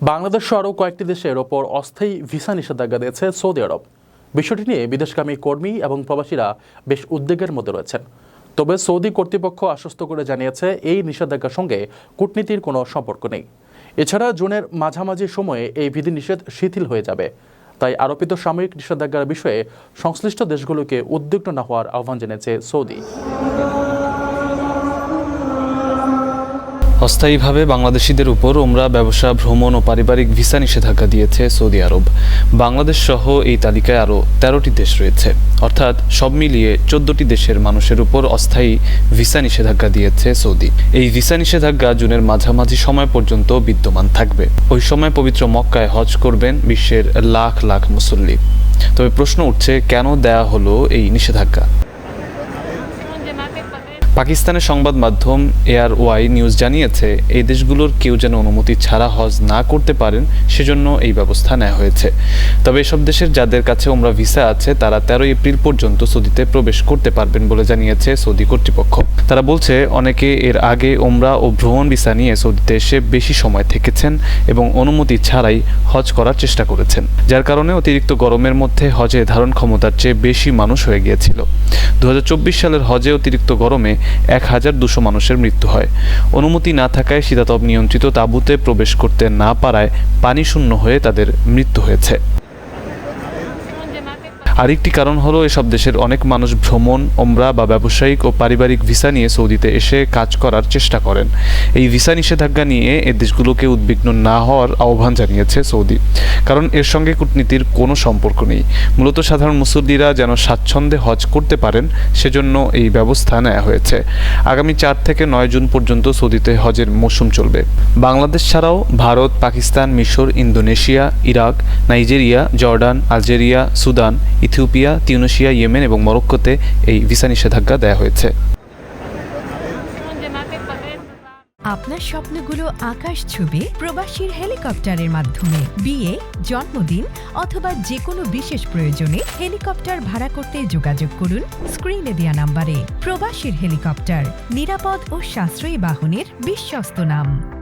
বাংলাদেশ আরও কয়েকটি দেশের ওপর অস্থায়ী ভিসা নিষেধাজ্ঞা দিয়েছে সৌদি আরব। বিষয়টি নিয়ে বিদেশগামী কর্মী এবং প্রবাসীরা বেশ উদ্বেগের মধ্যে রয়েছেন। তবে সৌদি কর্তৃপক্ষ আশ্বস্ত করে জানিয়েছে, এই নিষেধাজ্ঞার সঙ্গে কূটনীতির কোনো সম্পর্ক নেই। এছাড়া জুনের মাঝামাঝি সময়ে এই বিধিনিষেধ শিথিল হয়ে যাবে। তাই আরোপিত সাময়িক নিষেধাজ্ঞার বিষয়ে সংশ্লিষ্ট দেশগুলোকে উদ্বিগ্ন না হওয়ার আহ্বান জানিয়েছে সৌদি। অস্থায়ীভাবে বাংলাদেশিদের উপর ওমরা ব্যবসা, ভ্রমণ ও পারিবারিক ভিসা নিষেধাজ্ঞা দিয়েছে সৌদি আরব। বাংলাদেশ সহ এই তালিকায় আরও তেরোটি দেশ রয়েছে। অর্থাৎ সব মিলিয়ে চোদ্দটি দেশের মানুষের উপর অস্থায়ী ভিসা নিষেধাজ্ঞা দিয়েছে সৌদি। এই ভিসা নিষেধাজ্ঞা জুনের মাঝামাঝি সময় পর্যন্ত বিদ্যমান থাকবে। ওই সময় পবিত্র মক্কায় হজ করবেন বিশ্বের লাখ লাখ মুসল্লি। তবে প্রশ্ন উঠছে, কেন দেয়া হলো এই নিষেধাজ্ঞা? পাকিস্তানের সংবাদ মাধ্যম এয়ার ওয়াই নিউজ জানিয়েছে, এই দেশগুলোর কেউ যেন অনুমতি ছাড়া হজ না করতে পারেন, সেজন্য এই ব্যবস্থা নেওয়া হয়েছে। তবে এসব দেশের যাদের কাছে ওমরা ভিসা আছে, তারা তেরোই এপ্রিল পর্যন্ত সৌদিতে প্রবেশ করতে পারবেন বলে জানিয়েছে সৌদি কর্তৃপক্ষ। তারা বলছে, অনেকে এর আগে ওমরা ও ভ্রমণ ভিসা নিয়ে সৌদিতে এসে বেশি সময় থেকেছেন এবং অনুমতি ছাড়াই হজ করার চেষ্টা করেছেন, যার কারণে অতিরিক্ত গরমের মধ্যে হজে ধারণ ক্ষমতার চেয়ে বেশি মানুষ হয়ে গিয়েছিল। দু হাজার চব্বিশ সালের হজে অতিরিক্ত গরমে এক হাজার দুশো মানুষের মৃত্যু হয়। অনুমতি না থাকায় শীতাতপ নিয়ন্ত্রিত তাঁবুতে প্রবেশ করতে না পারায় পানি শূন্য হয়ে তাদের মৃত্যু হয়েছে। আরেকটি কারণ হলো এসব দেশের অনেক মানুষ ভ্রমণ ওমরা বা ব্যবসায়িক ও পারিবারিক ভিসা নিয়ে সৌদিতে এসে কাজ করার চেষ্টা করেন। এই ভিসা নিষেধাজ্ঞা নিয়ে এ দেশগুলোকে উদ্বিগ্ন না হওয়ার আহ্বান জানিয়েছে সৌদি। কারণ এর সঙ্গে কূটনীতির কোনো সম্পর্ক নেই। মূলত সাধারণ মুসল্লিরা যেন স্বাচ্ছন্দ্যে হজ করতে পারেন, সেজন্য এই ব্যবস্থা নেওয়া হয়েছে। আগামী চার থেকে নয় জুন পর্যন্ত সৌদিতে হজের মৌসুম চলবে। বাংলাদেশ ছাড়াও ভারত, পাকিস্তান, মিশর, Indonesia, Iraq, Nigeria, Jordan, Algeria, Sudan Ethiopia, Tunisia, Yemen এবং মরক্কোতে এই ভিসা নিষেধাজ্ঞা দেওয়া হয়েছে। আপনার স্বপ্নগুলো আকাশ ছুবে প্রবাসীর হেলিকপ্টারের মাধ্যমে। বিয়ে, জন্মদিন অথবা যে কোনো বিশেষ প্রয়োজনে হেলিকপ্টার ভাড়া করতে যোগাযোগ করুন স্ক্রিনে দেওয়া নাম্বারে। প্রবাসীর হেলিকপ্টার, নিরাপদ ও সাশ্রয়ী বাহনের বিশ্বস্ত নাম।